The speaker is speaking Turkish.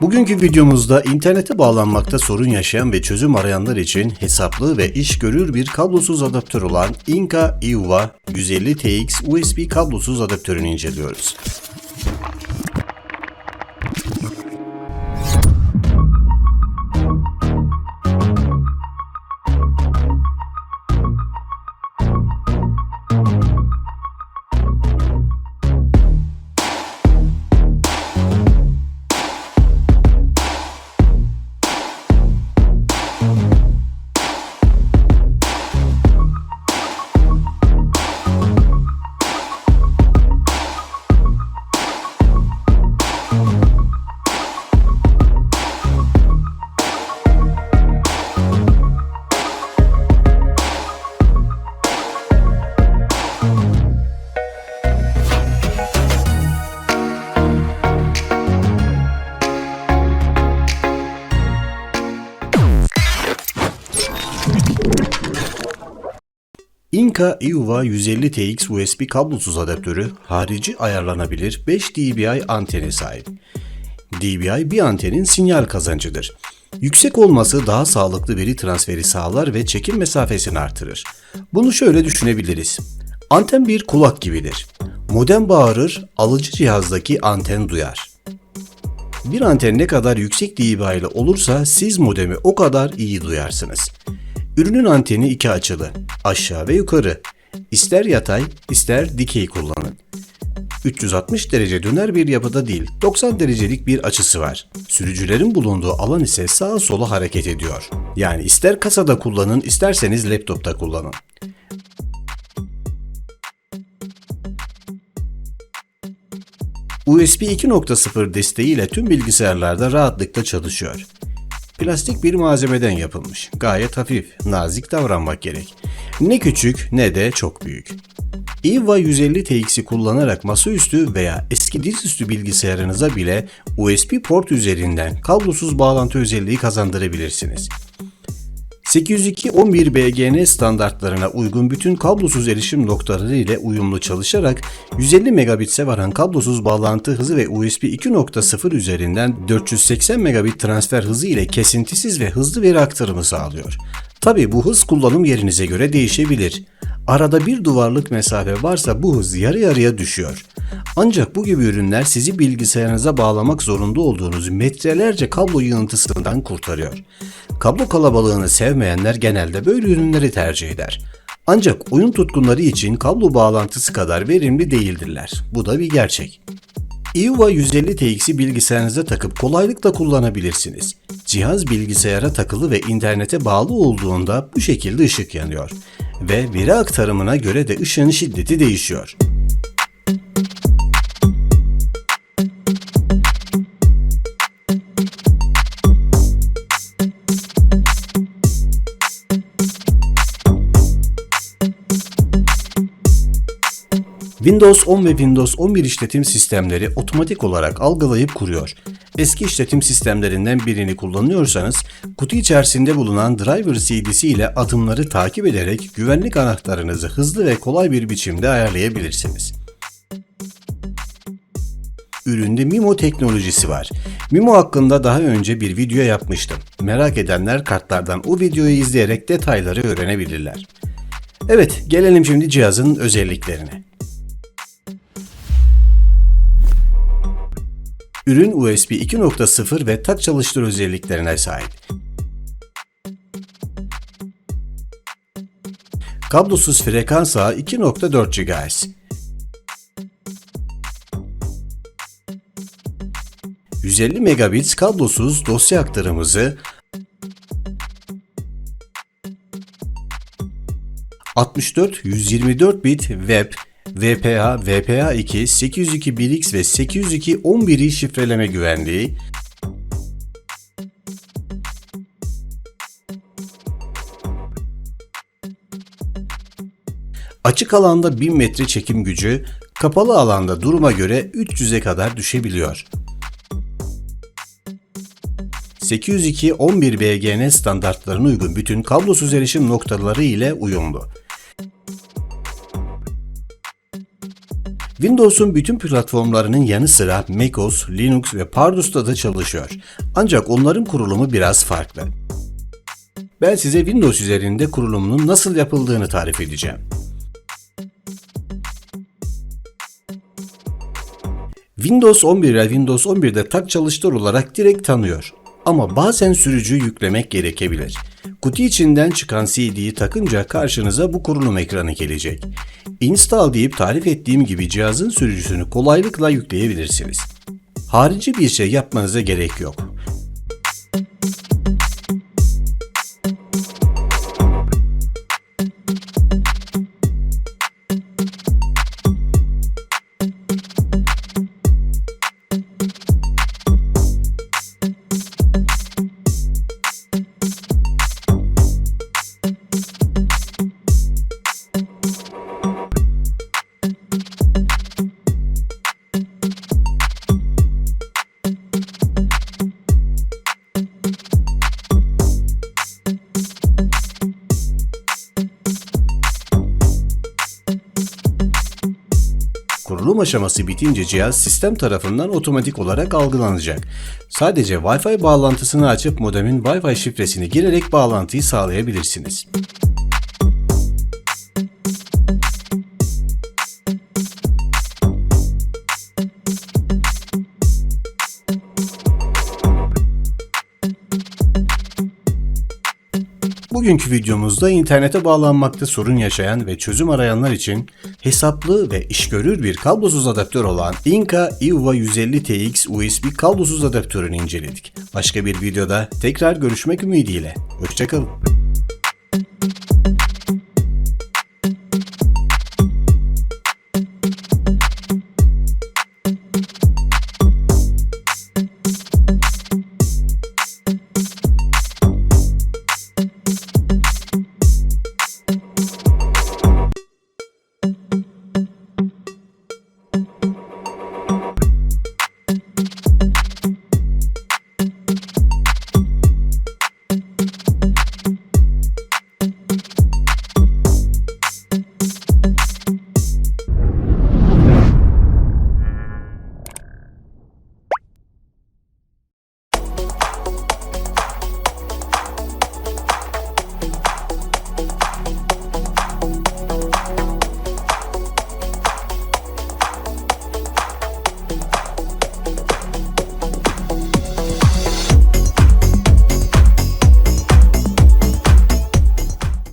Bugünkü videomuzda internete bağlanmakta sorun yaşayan ve çözüm arayanlar için hesaplı ve iş görür bir kablosuz adaptör olan Inca IUVA 150TX USB kablosuz adaptörünü inceliyoruz. Inca IUVA 150TX USB kablosuz adaptörü harici ayarlanabilir 5 dBi antene sahip. dBi bir antenin sinyal kazancıdır. Yüksek olması daha sağlıklı veri transferi sağlar ve çekim mesafesini artırır. Bunu şöyle düşünebiliriz. Anten bir kulak gibidir. Modem bağırır, alıcı cihazdaki anten duyar. Bir anten ne kadar yüksek dBi ile olursa siz modemi o kadar iyi duyarsınız. Ürünün anteni iki açılı, aşağı ve yukarı. İster yatay, ister dikey kullanın. 360 derece döner bir yapıda değil, 90 derecelik bir açısı var. Sürücülerin bulunduğu alan ise sağa sola hareket ediyor. Yani ister kasada kullanın, isterseniz laptopta kullanın. USB 2.0 desteğiyle tüm bilgisayarlarda rahatlıkla çalışıyor. Plastik bir malzemeden yapılmış. Gayet hafif, nazik davranmak gerek. Ne küçük ne de çok büyük. IVA 150 TX'i kullanarak masaüstü veya eski dizüstü bilgisayarınıza bile USB port üzerinden kablosuz bağlantı özelliği kazandırabilirsiniz. 802.11bgn standartlarına uygun bütün kablosuz erişim noktaları ile uyumlu çalışarak 150 megabitse varan kablosuz bağlantı hızı ve USB 2.0 üzerinden 480 megabit transfer hızı ile kesintisiz ve hızlı veri aktarımı sağlıyor. Tabi bu hız kullanım yerinize göre değişebilir. Arada bir duvarlık mesafe varsa bu hız yarı yarıya düşüyor. Ancak bu gibi ürünler sizi bilgisayarınıza bağlamak zorunda olduğunuz metrelerce kablo yığıntısından kurtarıyor. Kablo kalabalığını sevmeyenler genelde böyle ürünleri tercih eder. Ancak oyun tutkunları için kablo bağlantısı kadar verimli değildirler. Bu da bir gerçek. IUVA 150 TX'i bilgisayarınıza takıp kolaylıkla kullanabilirsiniz. Cihaz bilgisayara takılı ve internete bağlı olduğunda bu şekilde ışık yanıyor ve veri aktarımına göre de ışığın şiddeti değişiyor. Windows 10 ve Windows 11 işletim sistemleri otomatik olarak algılayıp kuruyor. Eski işletim sistemlerinden birini kullanıyorsanız, kutu içerisinde bulunan driver CD'si ile adımları takip ederek güvenlik anahtarınızı hızlı ve kolay bir biçimde ayarlayabilirsiniz. Üründe Mimo teknolojisi var. Mimo hakkında daha önce bir video yapmıştım. Merak edenler kartlardan o videoyu izleyerek detayları öğrenebilirler. Evet, gelelim şimdi cihazın özelliklerine. Ürün USB 2.0 ve tak çalıştır özelliklerine sahip. Kablosuz frekans ağı 2.4 GHz. 150 megabit kablosuz dosya aktarımızı 64 124 bit web VPA, VPA2, 802.1x ve 802.11i şifreleme güvenliği, açık alanda 1000 metre çekim gücü, kapalı alanda duruma göre 300'e kadar düşebiliyor. 802.11 BGN standartlarına uygun bütün kablosuz erişim noktaları ile uyumlu. Windows'un bütün platformlarının yanı sıra macOS, Linux ve Pardus'ta da çalışıyor. Ancak onların kurulumu biraz farklı. Ben size Windows üzerinde kurulumunun nasıl yapıldığını tarif edeceğim. Windows 11 ile Windows 11'de tak çalıştır olarak direkt tanıyor. Ama bazen sürücü yüklemek gerekebilir. Kutu içinden çıkan CD'yi takınca karşınıza bu kurulum ekranı gelecek. Install deyip tarif ettiğim gibi cihazın sürücüsünü kolaylıkla yükleyebilirsiniz. Harici bir şey yapmanıza gerek yok. Kurulum aşaması bitince cihaz sistem tarafından otomatik olarak algılanacak. Sadece Wi-Fi bağlantısını açıp modemin Wi-Fi şifresini girerek bağlantıyı sağlayabilirsiniz. Bugünkü videomuzda internete bağlanmakta sorun yaşayan ve çözüm arayanlar için hesaplı ve işgörür bir kablosuz adaptör olan Inca IUVA 150TX USB kablosuz adaptörünü inceledik. Başka bir videoda tekrar görüşmek ümidiyle. Hoşçakalın.